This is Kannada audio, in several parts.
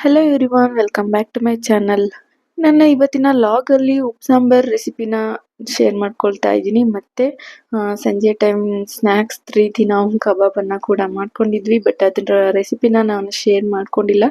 Hello everyone welcome back to my channel ನನ್ನ ಇವತ್ತಿನ ಲಾಗಲ್ಲಿ ಉಪ್ಪು ಸಾಂಬಾರ್ ರೆಸಿಪಿನ ಶೇರ್ ಮಾಡ್ಕೊಳ್ತಾ ಇದ್ದೀನಿ. ಮತ್ತೆ ಸಂಜೆ ಟೈಮ್ ಸ್ನ್ಯಾಕ್ಸ್ ರೀತಿ ನಾವು ಕಬಾಬನ್ನು ಕೂಡ ಮಾಡ್ಕೊಂಡಿದ್ವಿ ಬಟ್ ಅದರ ರೆಸಿಪಿನ ನಾನು ಶೇರ್ ಮಾಡ್ಕೊಂಡಿಲ್ಲ.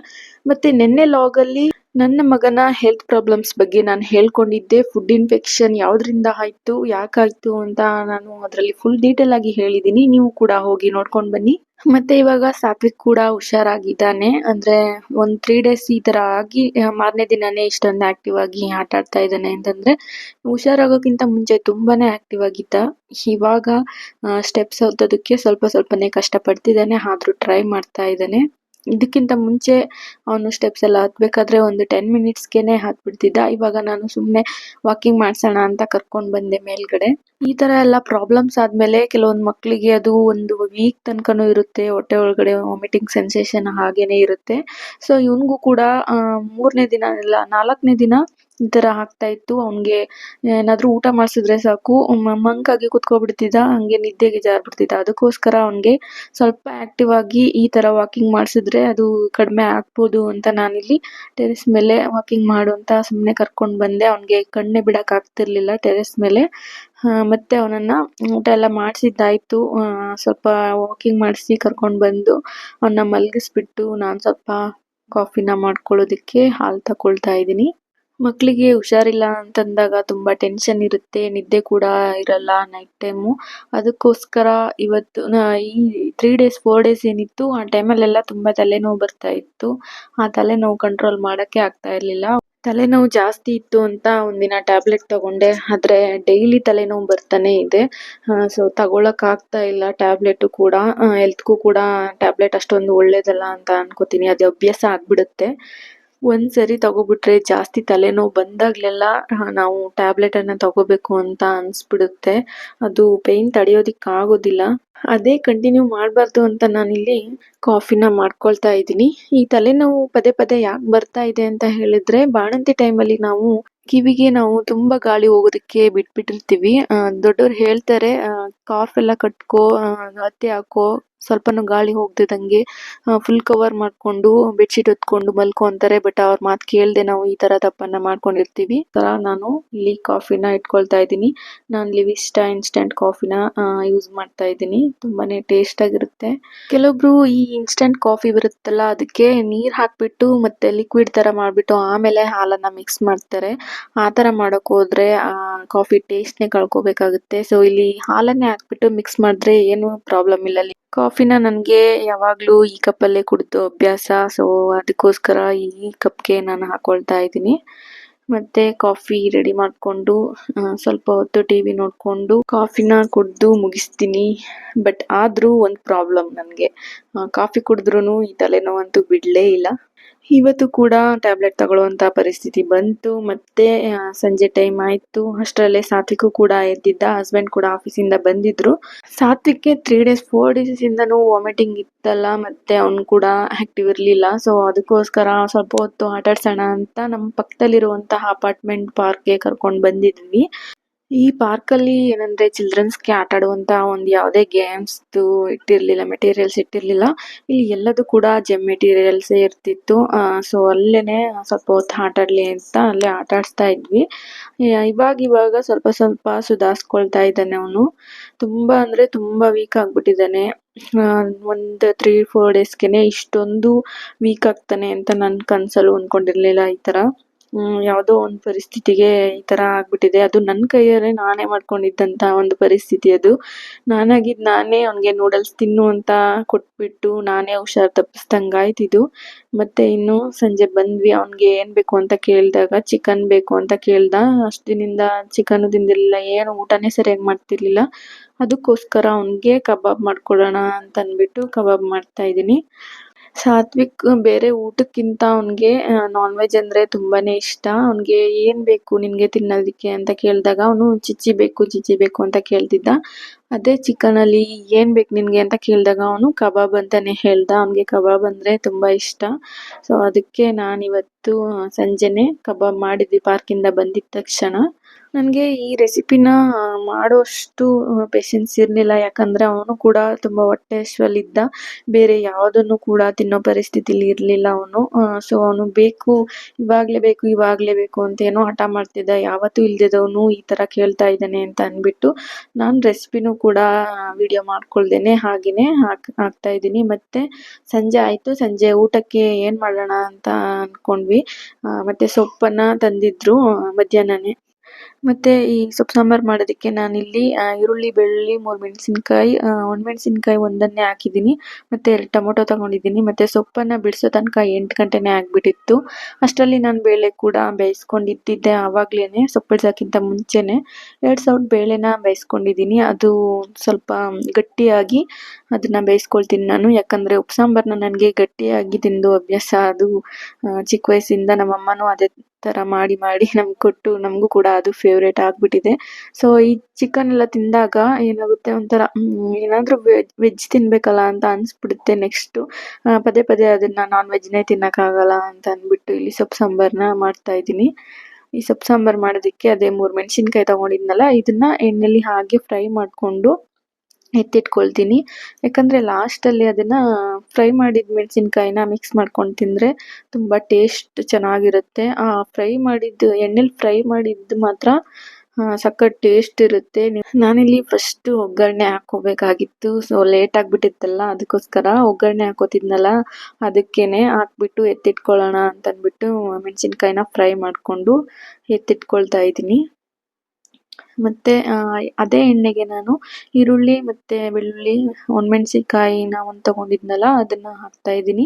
ಮತ್ತೆ, ನಿನ್ನೆ ಲಾಗಲ್ಲಿ ನನ್ನ ಮಗನ ಹೆಲ್ತ್ ಪ್ರಾಬ್ಲಮ್ಸ್ ಬಗ್ಗೆ ನಾನು ಹೇಳ್ಕೊಂಡಿದ್ದೆ. ಫುಡ್ ಇನ್ಫೆಕ್ಷನ್ ಯಾವುದರಿಂದ ಆಯ್ತು ಯಾಕಾಯ್ತು ಅಂತ ನಾನು ಅದರಲ್ಲಿ ಫುಲ್ ಡೀಟೇಲ್ ಆಗಿ ಹೇಳಿದ್ದೀನಿ ನೀವು ಕೂಡ ಹೋಗಿ ನೋಡ್ಕೊಂಡು ಬನ್ನಿ. ಮತ್ತೆ ಇವಾಗ ಸಾತ್ವಿಕ್ ಕೂಡ ಹುಷಾರಾಗಿದ್ದಾನೆ. ಅಂದ್ರೆ ಒಂದ್ ತ್ರೀ ಡೇಸ್ ಈ ತರ ಆಗಿ ಮಾರನೇ ದಿನನೇ ಇಷ್ಟೊಂದು ಆಕ್ಟಿವ್ ಆಗಿ ಆಟ ಆಡ್ತಾ ಇದ್ದಾನೆ ಅಂತಂದ್ರೆ ಹುಷಾರಾಗೋಕ್ಕಿಂತ ಮುಂಚೆ ತುಂಬಾನೇ ಆಕ್ಟಿವ್ ಆಗಿದ್ದ. ಇವಾಗ ಸ್ಟೆಪ್ಸ್ ಹತ್ತೋದಕ್ಕೆ ಸ್ವಲ್ಪ ಸ್ವಲ್ಪನೇ ಕಷ್ಟ ಪಡ್ತಿದ್ದಾನೆ ಆದ್ರೂ ಟ್ರೈ ಮಾಡ್ತಾ ಇದ್ದಾನೆ. ಇದಕ್ಕಿಂತ ಮುಂಚೆ ಅವನು ಸ್ಟೆಪ್ಸ್ ಎಲ್ಲ ಹತ್ಬೇಕಾದ್ರೆ ಒಂದು ಟೆನ್ ಮಿನಿಟ್ಸ್ಗೆನೆ ಹತ್ಬಿಡ್ತಿದ್ದ. ಇವಾಗ ನಾನು ಸುಮ್ಮನೆ ವಾಕಿಂಗ್ ಮಾಡ್ಸೋಣ ಅಂತ ಕರ್ಕೊಂಡು ಬಂದೆ ಮೇಲ್ಗಡೆ. ಈ ತರ ಎಲ್ಲ ಪ್ರಾಬ್ಲಮ್ಸ್ ಆದ್ಮೇಲೆ ಕೆಲವೊಂದು ಮಕ್ಕಳಿಗೆ ಅದು ಒಂದು ವೀಕ್ ತನಕನೂ ಇರುತ್ತೆ. ಹೊಟ್ಟೆ ಒಳಗಡೆ ವಾಮಿಟಿಂಗ್ ಸೆನ್ಸೇಷನ್ ಹಾಗೇನೆ ಇರುತ್ತೆ. ಸೊ ಇವನ್ಗೂ ಕೂಡ ಮೂರನೇ ದಿನ ಇಲ್ಲ ನಾಲ್ಕನೇ ದಿನ ಈ ಥರ ಆಗ್ತಾ ಇತ್ತು. ಅವ್ನಿಗೆ ಏನಾದರೂ ಊಟ ಮಾಡಿಸಿದ್ರೆ ಸಾಕು. ಮಂಕಾಗಿ ಕುತ್ಕೊಬಿಡ್ತಿದ್ದ, ಹಂಗೆ ನಿದ್ದೆಗೆ ಜಾರ್ಬಿಡ್ತಿದ್ದ. ಅದಕ್ಕೋಸ್ಕರ ಅವ್ನಿಗೆ ಸ್ವಲ್ಪ ಆಕ್ಟಿವ್ ಆಗಿ ಈ ತರ ವಾಕಿಂಗ್ ಮಾಡಿಸಿದ್ರೆ ಅದು ಕಡಿಮೆ ಆಗ್ಬೋದು ಅಂತ ನಾನಿಲ್ಲಿ ಟೆರೆಸ್ ಮೇಲೆ ವಾಕಿಂಗ್ ಮಾಡು ಅಂತ ಸುಮ್ಮನೆ ಕರ್ಕೊಂಡು ಬಂದೆ. ಅವ್ನಿಗೆ ಕಣ್ಣೆ ಬಿಡಕ್ ಆಗ್ತಿರ್ಲಿಲ್ಲ ಟೆರೆಸ್ ಮೇಲೆ. ಮತ್ತೆ ಅವನನ್ನ ಊಟ ಎಲ್ಲ ಮಾಡಿಸಿದ್ದಾಯಿತು. ಸ್ವಲ್ಪ ವಾಕಿಂಗ್ ಮಾಡಿಸಿ ಕರ್ಕೊಂಡು ಬಂದು ಅವನ್ನ ಮಲಗಿಸ್ಬಿಟ್ಟು ನಾನು ಸ್ವಲ್ಪ ಕಾಫಿನ ಮಾಡ್ಕೊಳ್ಳೋದಿಕ್ಕೆ ಹಾಲ್ ತಕೊಳ್ತಾ ಇದ್ದೀನಿ. ಮಕ್ಕಳಿಗೆ ಹುಷಾರಿಲ್ಲ ಅಂತಂದಾಗ ತುಂಬಾ ಟೆನ್ಷನ್ ಇರುತ್ತೆ, ನಿದ್ದೆ ಕೂಡ ಇರಲ್ಲ ನೈಟ್ ಟೈಮು ಅದಕ್ಕೋಸ್ಕರ ಇವತ್ತು ಈ ತ್ರೀ ಡೇಸ್ ಫೋರ್ ಡೇಸ್ ಏನಿತ್ತು, ಆ ಟೈಮಲ್ಲೆಲ್ಲ ತುಂಬಾ ತಲೆನೋವು ಬರ್ತಾ ಇತ್ತು. ಆ ತಲೆನೋವು ಕಂಟ್ರೋಲ್ ಮಾಡೋಕ್ಕೆ ಆಗ್ತಾ ಇರಲಿಲ್ಲ. ತಲೆನೋವು ಜಾಸ್ತಿ ಇತ್ತು ಅಂತ ಒಂದಿನ ಟ್ಯಾಬ್ಲೆಟ್ ತಗೊಂಡೆ, ಆದ್ರೆ ಡೈಲಿ ತಲೆನೋವು ಬರ್ತಾನೆ ಇದೆ. ಸೊ ತಗೊಳಕ್ಕಾಗ್ತಾ ಇಲ್ಲ ಟ್ಯಾಬ್ಲೆಟ್ ಕೂಡ. ಹೆಲ್ತ್ಗೂ ಕೂಡ ಟ್ಯಾಬ್ಲೆಟ್ ಅಷ್ಟೊಂದು ಒಳ್ಳೇದಲ್ಲ ಅಂತ ಅನ್ಕೋತೀನಿ. ಅದು ಅಭ್ಯಾಸ ಆಗ್ಬಿಡುತ್ತೆ. ಒಂದ್ಸರಿ ತಗೋಬಿಟ್ರೆ ಜಾಸ್ತಿ ತಲೆನೋವು ಬಂದಾಗ್ಲೆಲ್ಲ ನಾವು ಟ್ಯಾಬ್ಲೆಟ್ ಅನ್ನ ತಗೋಬೇಕು ಅಂತ ಅನ್ಸ್ಬಿಡುತ್ತೆ. ಅದು ಪೇನ್ ತಡೆಯೋದಿಕ್ ಆಗೋದಿಲ್ಲ ಅದೇ ಕಂಟಿನ್ಯೂ ಮಾಡಬಾರ್ದು ಅಂತ ನಾನಿಲ್ಲಿ ಕಾಫಿನ ಮಾಡ್ಕೊಳ್ತಾ ಇದ್ದೀನಿ. ಈ ತಲೆನೋವು ಪದೇ ಪದೇ ಯಾಕೆ ಬರ್ತಾ ಇದೆ ಅಂತ ಹೇಳಿದ್ರೆ, ಬಾಣಂತಿ ಟೈಮಲ್ಲಿ ನಾವು ಕಿವಿಗೆ ನಾವು ತುಂಬಾ ಗಾಳಿ ಹೋಗೋದಕ್ಕೆ ಬಿಟ್ಬಿಟ್ಟಿರ್ತೀವಿ. ದೊಡ್ಡವ್ರು ಹೇಳ್ತಾರೆ ಕಾಫ್ ಎಲ್ಲ ಕಟ್ಕೋ ಹತ್ತಿ ಹಾಕೋ ಸ್ವಲ್ಪನೂ ಗಾಳಿ ಹೋಗ್ದಿದಂಗೆ ಫುಲ್ ಕವರ್ ಮಾಡ್ಕೊಂಡು ಬೆಡ್ಶೀಟ್ ಹೊತ್ಕೊಂಡು ಮಲ್ಕೊ ಅಂತಾರೆ ಬಟ್ ಅವ್ರ ಮಾತು ಕೇಳ್ದೆ ನಾವು ಈ ತರ ತಪ್ಪನ್ನ ಮಾಡ್ಕೊಂಡಿರ್ತೀವಿ. ತರ ನಾನು ಇಲ್ಲಿ ಕಾಫಿನ ಇಟ್ಕೊಳ್ತಾ ಇದ್ದೀನಿ. ನಾನು ಲಿವಿಸ್ಟಾ ಇನ್ಸ್ಟಂಟ್ ಕಾಫಿನ ಯೂಸ್ ಮಾಡ್ತಾ ಇದ್ದೀನಿ. ತುಂಬಾನೇ ಟೇಸ್ಟ್ ಆಗಿರುತ್ತೆ. ಕೆಲವೊಬ್ರು ಈ ಇನ್ಸ್ಟೆಂಟ್ ಕಾಫಿ ಬರುತ್ತಲ್ಲ, ಅದಕ್ಕೆ ನೀರ್ ಹಾಕ್ಬಿಟ್ಟು ಮತ್ತೆ ಲಿಕ್ವಿಡ್ ತರ ಮಾಡ್ಬಿಟ್ಟು ಆಮೇಲೆ ಹಾಲನ್ನ ಮಿಕ್ಸ್ ಮಾಡ್ತಾರೆ. ಆ ತರ ಮಾಡಕ್ ಹೋದ್ರೆ, ಆ ಕಾಫಿ ಟೇಸ್ಟ್ ನೇ ಕಳ್ಕೊಬೇಕಾಗುತ್ತೆ. ಸೊ ಇಲ್ಲಿ ಹಾಲನ್ನೇ ಹಾಕ್ಬಿಟ್ಟು ಮಿಕ್ಸ್ ಮಾಡಿದ್ರೆ ಏನು ಪ್ರಾಬ್ಲಮ್ ಇಲ್ಲ. ಕಾಫಿನ ನನಗೆ ಯಾವಾಗಲೂ ಈ ಕಪ್ಪಲ್ಲೇ ಕುಡಿದು ಅಭ್ಯಾಸ. ಸೊ ಅದಕ್ಕೋಸ್ಕರ ಈ ಕಪ್ಗೆ ನಾನು ಹಾಕೊಳ್ತಾ ಇದ್ದೀನಿ. ಮತ್ತೆ ಕಾಫಿ ರೆಡಿ ಮಾಡಿಕೊಂಡು ಸ್ವಲ್ಪ ಹೊತ್ತು ಟಿವಿ ನೋಡಿಕೊಂಡು ಕಾಫಿನ ಕುಡ್ದು ಮುಗಿಸ್ತೀನಿ. ಬಟ್ ಆದ್ರೂ ಒಂದು ಪ್ರಾಬ್ಲಮ್ ನನಗೆ. ಕಾಫಿ ಕುಡಿದ್ರೂ ಈ ತಲೆನೋವಂತೂ ಬಿಡ್ಲೇ ಇಲ್ಲ. ಇವತ್ತು ಕೂಡ ಟ್ಯಾಬ್ಲೆಟ್ ತಗೊಳ್ಳುವಂತ ಪರಿಸ್ಥಿತಿ ಬಂತು. ಮತ್ತೆ ಸಂಜೆ ಟೈಮ್ ಆಯ್ತು. ಅಷ್ಟರಲ್ಲೇ ಸಾತ್ವಿಕ್ ಕೂಡ ಎದ್ದಿದ್ದ. ಹಸ್ಬೆಂಡ್ ಕೂಡ ಆಫೀಸಿಂದ ಬಂದಿದ್ರು. ಸಾತ್ವಿಕ್ಗೆ ತ್ರೀ ಡೇಸ್ ಫೋರ್ ಡೇಸ್ ಇಂದನೂ ವಾಮಿಟಿಂಗ್ ಇತ್ತಲ್ಲ. ಮತ್ತೆ ಅವ್ನು ಕೂಡ ಆಕ್ಟಿವ್ ಇರಲಿಲ್ಲ. ಸೊ ಅದಕ್ಕೋಸ್ಕರ ಸ್ವಲ್ಪ ಹೊತ್ತು ಆಟಾಡ್ಸೋಣ ಅಂತ ನಮ್ಮ ಪಕ್ಕದಲ್ಲಿರುವಂತಹ ಅಪಾರ್ಟ್ಮೆಂಟ್ ಪಾರ್ಕ್ಗೆ ಕರ್ಕೊಂಡ್ ಬಂದಿದ್ವಿ. ಈ ಪಾರ್ಕ್ ಅಲ್ಲಿ ಏನಂದ್ರೆ ಚಿಲ್ಡ್ರನ್ಸ್ಗೆ ಆಟ ಆಡುವಂತ ಒಂದು ಯಾವುದೇ ಗೇಮ್ಸ್ ಇಟ್ಟಿರ್ಲಿಲ್ಲ ಮೆಟೀರಿಯಲ್ಸ್ ಇಟ್ಟಿರ್ಲಿಲ್ಲ. ಇಲ್ಲಿ ಎಲ್ಲದೂ ಕೂಡ ಜೆಮ್ ಮೆಟೀರಿಯಲ್ಸ್ ಇರ್ತಿತ್ತು. ಸೊ ಅಲ್ಲೇನೆ ಸ್ವಲ್ಪ ಹೊತ್ತು ಆಟ ಆಡ್ಲಿ ಅಂತ ಅಲ್ಲೇ ಆಟ ಆಡಿಸ್ತಾ ಇದ್ವಿ. ಇವಾಗ ಇವಾಗ ಸ್ವಲ್ಪ ಸ್ವಲ್ಪ ಸುಧಾರಿಸ್ಕೊಳ್ತಾ ಇದ್ದಾನೆ ಅವನು. ತುಂಬಾ ಅಂದ್ರೆ ತುಂಬಾ ವೀಕ್ ಆಗ್ಬಿಟ್ಟಿದ್ದಾನೆ. ಒಂದು ತ್ರೀ ಫೋರ್ ಡೇಸ್ಗೆನೆ ಇಷ್ಟೊಂದು ವೀಕ್ ಆಗ್ತಾನೆ ಅಂತ ನನ್ ಕನ್ಸಲ್ಲೂ ಅನ್ಕೊಂಡಿರ್ಲಿಲ್ಲ ಈ ತರ. ಯಾವ್ದೋ ಒಂದ್ ಪರಿಸ್ಥಿತಿಗೆ ಈ ತರ ಆಗ್ಬಿಟ್ಟಿದೆ. ಅದು ನನ್ ಕೈಯಲ್ಲೇ ನಾನೇ ಮಾಡ್ಕೊಂಡಿದ್ದಂತ ಒಂದು ಪರಿಸ್ಥಿತಿ ಅದು. ನಾನಾಗಿದ್ದು ನಾನೇ ಅವನಿಗೆ ನೂಡಲ್ಸ್ ತಿನ್ನು ಅಂತ ಕೊಟ್ಬಿಟ್ಟು ನಾನೇ ಹುಷಾರ್ ತಪ್ಪಿಸ್ದಂಗ್ ಇದು. ಮತ್ತೆ ಇನ್ನು ಸಂಜೆ ಬಂದ್ವಿ, ಅವನಿಗೆ ಏನ್ ಬೇಕು ಅಂತ ಕೇಳಿದಾಗ ಚಿಕನ್ ಬೇಕು ಅಂತ ಕೇಳ್ದ. ಅಷ್ಟ್ ದಿನದಿಂದ ಚಿಕನ್ ತಿಂದಿರಲಿಲ್ಲ, ಏನು ಊಟನೇ ಸರಿಯಾಗಿ ಮಾಡ್ತಿರ್ಲಿಲ್ಲ. ಅದಕ್ಕೋಸ್ಕರ ಅವನಿಗೆ ಕಬಾಬ್ ಮಾಡ್ಕೊಡೋಣ ಅಂತ ಅಂದ್ಬಿಟ್ಟು ಕಬಾಬ್ ಮಾಡ್ತಾ ಇದೀನಿ ಸಾತ್ವಿಕ್ ಬೇರೆ ಊಟಕ್ಕಿಂತ ಅವ್ನಿಗೆ ನಾನ್ ವೆಜ್ ಅಂದ್ರೆ ತುಂಬಾನೇ ಇಷ್ಟ. ಅವ್ನಿಗೆ ಏನು ಬೇಕು ನಿನಗೆ ತಿನ್ನೋದಕ್ಕೆ ಅಂತ ಕೇಳಿದಾಗ ಅವನು ಚಿಚ್ಚಿ ಬೇಕು ಚಿಚ್ಚಿ ಬೇಕು ಅಂತ ಕೇಳ್ತಿದ್ದ. ಅದೇ ಚಿಕನ್ ಅಲ್ಲಿ ಏನ್ ಬೇಕು ನಿನಗೆ ಅಂತ ಕೇಳಿದಾಗ ಅವನು ಕಬಾಬ್ ಅಂತಲೇ ಹೇಳ್ದ. ಅವ್ನಿಗೆ ಕಬಾಬ್ ಅಂದ್ರೆ ತುಂಬಾ ಇಷ್ಟ. ಸೊ ಅದಕ್ಕೆ ನಾನಿವತ್ತು ಸಂಜೆನೆ ಕಬಾಬ್ ಮಾಡಿದ್ವಿ, ಪಾರ್ಕಿಂದ ಬಂದಿದ್ದ ತಕ್ಷಣ. ನನಗೆ ಈ ರೆಸಿಪಿನ ಮಾಡೋಷ್ಟು ಪೇಷನ್ಸ್ ಇರಲಿಲ್ಲ. ಯಾಕಂದರೆ ಅವನು ಕೂಡ ತುಂಬ ಹೊಟ್ಟೆ ಹಶ್ವಲ್ಲಿದ್ದ ಬೇರೆ ಯಾವುದನ್ನು ಕೂಡ ತಿನ್ನೋ ಪರಿಸ್ಥಿತಿಲಿ ಇರಲಿಲ್ಲ ಅವನು. ಸೊ ಅವನು ಬೇಕು, ಇವಾಗಲೇ ಬೇಕು ಇವಾಗಲೇ ಬೇಕು ಅಂತ ಏನೋ ಹಠ ಮಾಡ್ತಿದ್ದ. ಯಾವತ್ತೂ ಇಲ್ದಿದ್ದವನು ಈ ಥರ ಕೇಳ್ತಾ ಇದ್ದಾನೆ ಅಂತ ಅಂದ್ಬಿಟ್ಟು ನಾನು ರೆಸಿಪಿನೂ ಕೂಡ ವಿಡಿಯೋ ಮಾಡ್ಕೊಳ್ದೇನೆ ಹಾಗೆಯೇ ಹಾಕ್, ಹಾಕ್ತಾ ಇದ್ದೀನಿ. ಮತ್ತು ಸಂಜೆ ಆಯಿತು. ಸಂಜೆ ಊಟಕ್ಕೆ ಏನು ಮಾಡೋಣ ಅಂತ ಅಂದ್ಕೊಂಡ್ವಿ ಮತ್ತು ಸೊಪ್ಪನ್ನು ತಂದಿದ್ರು ಮಧ್ಯಾಹ್ನನೇ. ಮತ್ತೆ ಈ ಸೊಪ್ಪು ಸಾಂಬಾರು ಮಾಡೋದಕ್ಕೆ ನಾನಿಲ್ಲಿ ಈರುಳ್ಳಿ, ಬೆಳ್ಳುಳ್ಳಿ, ಮೂರು ಮೆಣಸಿನ್ಕಾಯಿ ಒಣಮೆಣಸಿನ್ಕಾಯಿ ಒಂದನ್ನೇ ಹಾಕಿದ್ದೀನಿ. ಮತ್ತೆ ಎರಡು ಟೊಮೊಟೊ ತಗೊಂಡಿದ್ದೀನಿ. ಮತ್ತೆ ಸೊಪ್ಪನ್ನು ಬಿಡಿಸೋ ತನಕ ಎಂಟು ಗಂಟೆನೇ ಆಗಿಬಿಟ್ಟಿತ್ತು. ಅಷ್ಟರಲ್ಲಿ ನಾನು ಬೇಳೆ ಕೂಡ ಬೇಯಿಸ್ಕೊಂಡಿದ್ದಿದ್ದೆ ಆವಾಗಲೇ ಸೊಪ್ಪು ಬಿಡ್ಸೋಕ್ಕಿಂತ ಮುಂಚೆನೇ. ಎರಡು ಸೌಟ್ ಬೇಳೆನ ಬೇಯಿಸ್ಕೊಂಡಿದ್ದೀನಿ. ಅದು ಸ್ವಲ್ಪ ಗಟ್ಟಿಯಾಗಿ ಅದನ್ನು ಬೇಯಿಸ್ಕೊಳ್ತೀನಿ ನಾನು. ಯಾಕಂದರೆ ಉಪ್ಪು ಸಾಂಬಾರನ್ನ ನನಗೆ ಗಟ್ಟಿಯಾಗಿ ತಿಂದು ಅಭ್ಯಾಸ. ಅದು ಚಿಕ್ಕ ವಯಸ್ಸಿಂದ ನಮ್ಮಮ್ಮನೂ ಅದೇ ಥರ ಮಾಡಿ ಮಾಡಿ ನಮ್ಗೆ ಕೊಟ್ಟು ನಮಗೂ ಕೂಡ ಅದು ಫೇವ್ರೇಟ್ ಆಗಿಬಿಟ್ಟಿದೆ. ಸೊ ಈ ಚಿಕನ್ ಎಲ್ಲ ತಿಂದಾಗ ಏನಾಗುತ್ತೆ ಒಂಥರ ಏನಾದರೂ ವೆಜ್ ವೆಜ್ ತಿನ್ನಬೇಕಲ್ಲ ಅಂತ ಅನಿಸ್ಬಿಡುತ್ತೆ ನೆಕ್ಸ್ಟು ಪದೇ ಪದೇ ಅದನ್ನು ನಾನ್ ವೆಜ್ನೇ ತಿನ್ನೋಕ್ಕಾಗಲ್ಲ ಅಂತ ಅಂದ್ಬಿಟ್ಟು ಇಲ್ಲಿ ಸೊಪ್ಪು ಸಾಂಬಾರನ್ನ ಮಾಡ್ತಾಯಿದ್ದೀನಿ ಈ ಸೊಪ್ಪು ಸಾಂಬಾರು ಮಾಡೋದಕ್ಕೆ ಅದೇ ಮೂರು ಮೆಣಸಿನ್ಕಾಯಿ ತೊಗೊಂಡಿದ್ನಲ್ಲ, ಇದನ್ನು ಎಣ್ಣೆಲಿ ಹಾಗೆ ಫ್ರೈ ಮಾಡಿಕೊಂಡು ಎತ್ತಿಟ್ಕೊಳ್ತೀನಿ. ಯಾಕಂದರೆ ಲಾಸ್ಟಲ್ಲಿ ಅದನ್ನು ಫ್ರೈ ಮಾಡಿದ ಮೆಣಸಿನ್ಕಾಯಿನ ಮಿಕ್ಸ್ ಮಾಡ್ಕೊಂಡು ತಿಂದರೆ ತುಂಬ ಟೇಸ್ಟ್ ಚೆನ್ನಾಗಿರುತ್ತೆ. ಆ ಫ್ರೈ ಮಾಡಿದ್ದು, ಎಣ್ಣೆಲಿ ಫ್ರೈ ಮಾಡಿದ್ದು ಮಾತ್ರ ಸಖತ್ ಟೇಸ್ಟ್ ಇರುತ್ತೆ. ನಾನಿಲ್ಲಿ ಫಸ್ಟು ಒಗ್ಗರಣೆ ಹಾಕ್ಕೋಬೇಕಾಗಿತ್ತು. ಸೊ ಲೇಟ್ ಆಗಿಬಿಟ್ಟಿತ್ತಲ್ಲ, ಅದಕ್ಕೋಸ್ಕರ ಒಗ್ಗರಣೆ ಹಾಕೋತಿದ್ನಲ್ಲ ಅದಕ್ಕೇ ಹಾಕ್ಬಿಟ್ಟು ಎತ್ತಿಟ್ಕೊಳ್ಳೋಣ ಅಂತಂದ್ಬಿಟ್ಟು ಮೆಣಸಿನ್ಕಾಯಿನ ಫ್ರೈ ಮಾಡಿಕೊಂಡು ಎತ್ತಿಟ್ಕೊಳ್ತಾ ಇದ್ದೀನಿ. ಮತ್ತು ಅದೇ ಎಣ್ಣೆಗೆ ನಾನು ಈರುಳ್ಳಿ ಮತ್ತು ಬೆಳ್ಳುಳ್ಳಿ, ಒಣಮೆಣ್ಸಿನ್ಕಾಯಿನ ಒಂದು ತಗೊಂಡಿದ್ನಲ್ಲ, ಅದನ್ನು ಹಾಕ್ತಾ ಇದ್ದೀನಿ.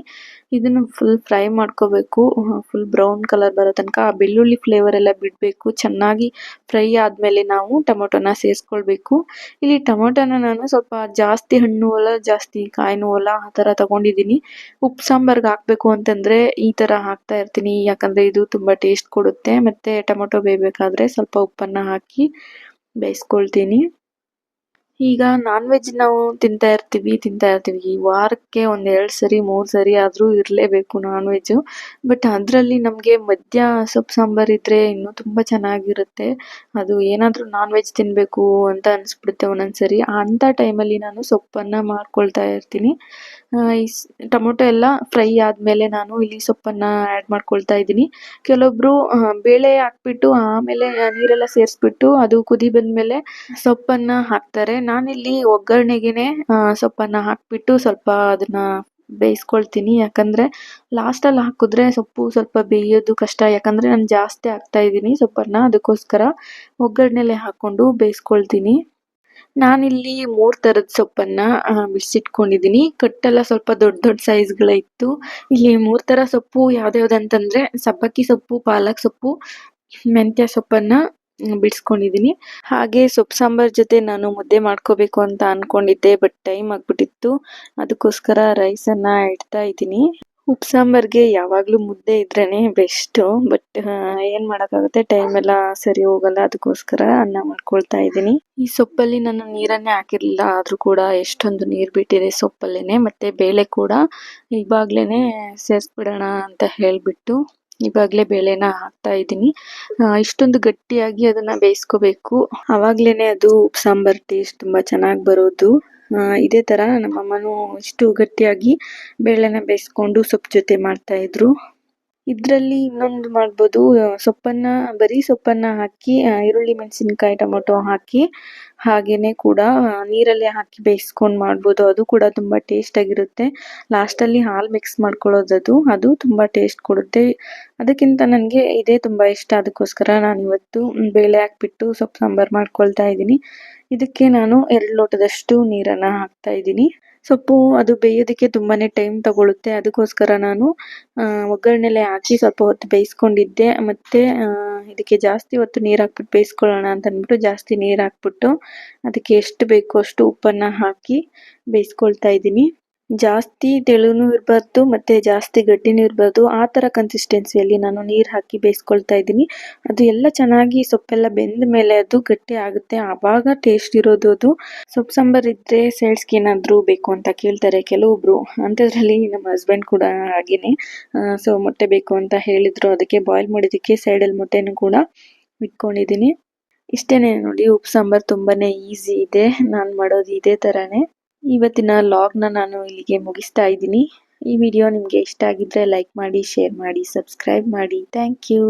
ಇದನ್ನು ಫುಲ್ ಫ್ರೈ ಮಾಡ್ಕೋಬೇಕು. ಫುಲ್ ಬ್ರೌನ್ ಕಲರ್ ಬರೋ ತನಕ ಆ ಬೆಳ್ಳುಳ್ಳಿ ಫ್ಲೇವರ್ ಎಲ್ಲ ಬಿಡಬೇಕು. ಚೆನ್ನಾಗಿ ಫ್ರೈ ಆದಮೇಲೆ ನಾವು ಟೊಮೊಟೊನ ಸೇರಿಸ್ಕೊಳ್ಬೇಕು. ಇಲ್ಲಿ ಟೊಮೊಟೊನ ನಾನು ಸ್ವಲ್ಪ ಜಾಸ್ತಿ ಹಣ್ಣು ಹೊಲ, ಜಾಸ್ತಿ ಕಾಯಿನೂ ಹೊಲ ಆ ಥರ ತೊಗೊಂಡಿದ್ದೀನಿ. ಉಪ್ಪು ಸಾಂಬಾರ್ಗೆ ಹಾಕಬೇಕು ಅಂತಂದರೆ ಈ ಥರ ಹಾಕ್ತಾ ಇರ್ತೀನಿ. ಯಾಕಂದರೆ ಇದು ತುಂಬ ಟೇಸ್ಟ್ ಕೊಡುತ್ತೆ. ಮತ್ತು ಟೊಮೊಟೊ ಬೇಯಬೇಕಾದ್ರೆ ಸ್ವಲ್ಪ ಉಪ್ಪನ್ನು ಹಾಕಿ ಬೇಯಿಸ್ಕೊಳ್ತೀನಿ ಈಗ ನಾನ್ ವೆಜ್ ನಾವು ತಿಂತಾ ಇರ್ತೀವಿ ತಿಂತಾ ಇರ್ತೀವಿ. ಈ ವಾರಕ್ಕೆ ಒಂದು ಎರಡು ಸರಿ, ಮೂರು ಸರಿ ಆದರೂ ಇರಲೇಬೇಕು ನಾನ್ ವೆಜ್ ಬಟ್ ಅದರಲ್ಲಿ ನಮಗೆ ಮಧ್ಯ ಸೊಪ್ಪು, ಸಾಂಬಾರ್ ಇದ್ದರೆ ಇನ್ನೂ ತುಂಬ ಚೆನ್ನಾಗಿರುತ್ತೆ. ಅದು ಏನಾದರೂ ನಾನ್ ವೆಜ್ ತಿನ್ನಬೇಕು ಅಂತ ಅನಿಸ್ಬಿಡುತ್ತೆ ಒಂದೊಂದು ಸರಿ ಅಂಥ ಟೈಮಲ್ಲಿ ನಾನು ಸೊಪ್ಪನ್ನು ಮಾಡ್ಕೊಳ್ತಾ ಇರ್ತೀನಿ. ಈ ಟೊಮೊಟೊ ಎಲ್ಲ ಫ್ರೈ ಆದಮೇಲೆ ನಾನು ಇಲ್ಲಿ ಸೊಪ್ಪನ್ನು ಆ್ಯಡ್ ಮಾಡ್ಕೊಳ್ತಾ ಇದ್ದೀನಿ. ಕೆಲವೊಬ್ಬರು ಬೇಳೆ ಹಾಕ್ಬಿಟ್ಟು ಆಮೇಲೆ ನೀರೆಲ್ಲ ಸೇರಿಸ್ಬಿಟ್ಟು ಅದು ಕುದಿ ಬಂದಮೇಲೆ ಸೊಪ್ಪನ್ನು ಹಾಕ್ತಾರೆ. ನಾನಿಲ್ಲಿ ಒಗ್ಗರಣೆಗೆನೆ ಸೊಪ್ಪನ್ನು ಹಾಕಿಬಿಟ್ಟು ಸ್ವಲ್ಪ ಅದನ್ನು ಬೇಯಿಸ್ಕೊಳ್ತೀನಿ. ಯಾಕಂದರೆ ಲಾಸ್ಟಲ್ಲಿ ಹಾಕಿದ್ರೆ ಸೊಪ್ಪು ಸ್ವಲ್ಪ ಬೇಯೋದು ಕಷ್ಟ. ಯಾಕಂದರೆ ನಾನು ಜಾಸ್ತಿ ಹಾಕ್ತಾ ಇದ್ದೀನಿ ಸೊಪ್ಪನ್ನು. ಅದಕ್ಕೋಸ್ಕರ ಒಗ್ಗರಣೆಲೆ ಹಾಕ್ಕೊಂಡು ಬೇಯಿಸ್ಕೊಳ್ತೀನಿ. ನಾನಿಲ್ಲಿ ಮೂರು ಥರದ ಸೊಪ್ಪನ್ನು ಬಿಡಿಸಿಟ್ಕೊಂಡಿದ್ದೀನಿ ಕಟ್ಟೆಲ್ಲ ಸ್ವಲ್ಪ ದೊಡ್ಡ ದೊಡ್ಡ ಸೈಜ್ಗಳಿತ್ತು ಇಲ್ಲಿ ಮೂರು ಥರ ಸೊಪ್ಪು ಯಾವ್ದ್ಯಾವ್ದು ಅಂತಂದರೆ ಸಬ್ಬಕ್ಕಿ ಸೊಪ್ಪು, ಪಾಲಕ್ ಸೊಪ್ಪು, ಮೆಂತ್ಯ ಸೊಪ್ಪನ್ನು ಬಿಡಿಸ್ಕೊಂಡಿದ್ದೀನಿ. ಹಾಗೆ ಸೊಪ್ಪು ಸಾಂಬಾರ್ ಜೊತೆ ನಾನು ಮುದ್ದೆ ಮಾಡ್ಕೋಬೇಕು ಅಂತ ಅಂದ್ಕೊಂಡಿದ್ದೆ ಬಟ್ ಟೈಮ್ ಆಗಿಬಿಟ್ಟಿತ್ತು. ಅದಕ್ಕೋಸ್ಕರ ರೈಸನ್ನು ಇಡ್ತಾ ಇದ್ದೀನಿ. ಉಪ್ಪು ಸಾಂಬಾರ್ಗೆ ಯಾವಾಗಲೂ ಮುದ್ದೆ ಇದ್ರೇ ಬೆಸ್ಟು ಬಟ್ ಏನು ಮಾಡೋಕ್ಕಾಗುತ್ತೆ? ಟೈಮ್ ಎಲ್ಲ ಸರಿ ಹೋಗಲ್ಲ, ಅದಕ್ಕೋಸ್ಕರ ಅನ್ನ ಮಾಡ್ಕೊಳ್ತಾ ಇದ್ದೀನಿ. ಈ ಸೊಪ್ಪಲ್ಲಿ ನಾನು ನೀರನ್ನೇ ಹಾಕಿರಲಿಲ್ಲ, ಆದರೂ ಕೂಡ ಎಷ್ಟೊಂದು ನೀರು ಬಿಟ್ಟಿದೆ ಸೊಪ್ಪಲ್ಲೇ ಮತ್ತು ಬೇಳೆ ಕೂಡ ಇವಾಗ್ಲೇ ಸೇರಿಸ್ಬಿಡೋಣ ಅಂತ ಹೇಳಿಬಿಟ್ಟು. ಇವಾಗಲೇ ಬೇಳೆನ ಹಾಕ್ತಾ ಇದ್ದೀನಿ. ಇಷ್ಟೊಂದು ಗಟ್ಟಿಯಾಗಿ ಅದನ್ನು ಬೇಯಿಸ್ಕೋಬೇಕು. ಆವಾಗಲೇ ಅದು ಸಾಂಬಾರ್ ಟೇಸ್ಟ್ ತುಂಬ ಚೆನ್ನಾಗಿ ಬರೋದು. ಇದೇ ಥರ ನಮ್ಮಮ್ಮನೂ ಇಷ್ಟು ಗಟ್ಟಿಯಾಗಿ ಬೇಳೆನ ಬೇಯಿಸ್ಕೊಂಡು ಸೊಪ್ಪು ಜೊತೆ ಮಾಡ್ತಾಯಿದ್ರು ಇದರಲ್ಲಿ ಇನ್ನೊಂದು ಮಾಡ್ಬೋದು ಸೊಪ್ಪನ್ನು, ಬರೀ ಸೊಪ್ಪನ್ನು ಹಾಕಿ ಈರುಳ್ಳಿ, ಮೆಣಸಿನ್ಕಾಯಿ, ಟೊಮೊಟೊ ಹಾಕಿ ಹಾಗೆಯೇ ಕೂಡ ನೀರಲ್ಲೇ ಹಾಕಿ ಬೇಯಿಸ್ಕೊಂಡು ಮಾಡ್ಬೋದು. ಅದು ಕೂಡ ತುಂಬ ಟೇಸ್ಟಾಗಿರುತ್ತೆ ಲಾಸ್ಟಲ್ಲಿ ಹಾಲು ಮಿಕ್ಸ್ ಮಾಡ್ಕೊಳ್ಳೋದು ಅದು ಅದು ತುಂಬ ಟೇಸ್ಟ್ ಕೊಡುತ್ತೆ. ಅದಕ್ಕಿಂತ ನನಗೆ ಇದೇ ತುಂಬ ಇಷ್ಟ. ಅದಕ್ಕೋಸ್ಕರ ನಾನು ಇವತ್ತು ಬೇಳೆ ಹಾಕ್ಬಿಟ್ಟು ಸೊಪ್ಪು ಸಾಂಬಾರು ಮಾಡ್ಕೊಳ್ತಾ ಇದ್ದೀನಿ. ಇದಕ್ಕೆ ನಾನು ಎರಡು ಲೋಟದಷ್ಟು ನೀರನ್ನು ಹಾಕ್ತಾ ಇದ್ದೀನಿ. ಸೊಪ್ಪು ಅದು ಬೇಯೋದಕ್ಕೆ ತುಂಬಾ ಟೈಮ್ ತಗೊಳುತ್ತೆ. ಅದಕ್ಕೋಸ್ಕರ ನಾನು ಒಗ್ಗರಣೆಲೆ ಹಾಕಿ ಸ್ವಲ್ಪ ಹೊತ್ತು ಬೇಯಿಸ್ಕೊಂಡಿದ್ದೆ. ಮತ್ತು ಇದಕ್ಕೆ ಜಾಸ್ತಿ ಹೊತ್ತು ನೀರು ಹಾಕ್ಬಿಟ್ಟು ಬೇಯಿಸ್ಕೊಳ್ಳೋಣ ಅಂತ ಅಂದ್ಬಿಟ್ಟು ಜಾಸ್ತಿ ನೀರು ಹಾಕ್ಬಿಟ್ಟು ಅದಕ್ಕೆ ಎಷ್ಟು ಬೇಕೋ ಅಷ್ಟು ಉಪ್ಪನ್ನು ಹಾಕಿ ಬೇಯಿಸ್ಕೊಳ್ತಾ ಇದ್ದೀನಿ. ಜಾಸ್ತಿ ತೆಳುನೂ ಇರಬಾರ್ದು ಮತ್ತು ಜಾಸ್ತಿ ಗಟ್ಟಿನೂ ಇರಬಾರ್ದು. ಆ ಥರ ಕನ್ಸಿಸ್ಟೆನ್ಸಿಯಲ್ಲಿ ನಾನು ನೀರು ಹಾಕಿ ಬೇಯಿಸ್ಕೊಳ್ತಾ ಇದ್ದೀನಿ. ಅದು ಎಲ್ಲ ಚೆನ್ನಾಗಿ ಸೊಪ್ಪೆಲ್ಲ ಬೆಂದ ಮೇಲೆ ಅದು ಗಟ್ಟಿ ಆಗುತ್ತೆ. ಆವಾಗ ಟೇಸ್ಟ್ ಇರೋದು ಅದು. ಸೊಪ್ಪು ಸಾಂಬಾರು ಇದ್ದರೆ ಸೈಡ್ಸ್ಗೆ ಏನಾದರೂ ಬೇಕು ಅಂತ ಕೇಳ್ತಾರೆ ಕೆಲವೊಬ್ಬರು ಅಂಥದ್ರಲ್ಲಿ ನಮ್ಮ ಹಸ್ಬೆಂಡ್ ಕೂಡ ಹಾಗೇನೆ. ಸೊ ಮೊಟ್ಟೆ ಬೇಕು ಅಂತ ಹೇಳಿದರು. ಅದಕ್ಕೆ ಬಾಯ್ಲ್ ಸೈಡ್ ಸೈಡಲ್ಲಿ ಮೊಟ್ಟೆನೂ ಕೂಡ ಇಟ್ಕೊಂಡಿದ್ದೀನಿ. ಇಷ್ಟೇನೆ ನೋಡಿ, ಉಪ್ಪು ಸಾಂಬಾರ್ ತುಂಬಾನೇ ಈಸಿ ಇದೆ. ನಾನು ಮಾಡೋದು ಇದೇ ತರಾನೇ ಇವತ್ತಿನ ಲಾಗ್ನ ನಾನು ಇಲ್ಲಿಗೆ ಮುಗಿಸ್ತಾ ಇದ್ದೀನಿ. ಈ ವಿಡಿಯೋ ನಿಮಗೆ ಇಷ್ಟ ಆಗಿದ್ರೆ ಲೈಕ್ ಮಾಡಿ ಶೇರ್ ಮಾಡಿ ಸಬ್ಸ್ಕ್ರೈಬ್ ಮಾಡಿ. Thank you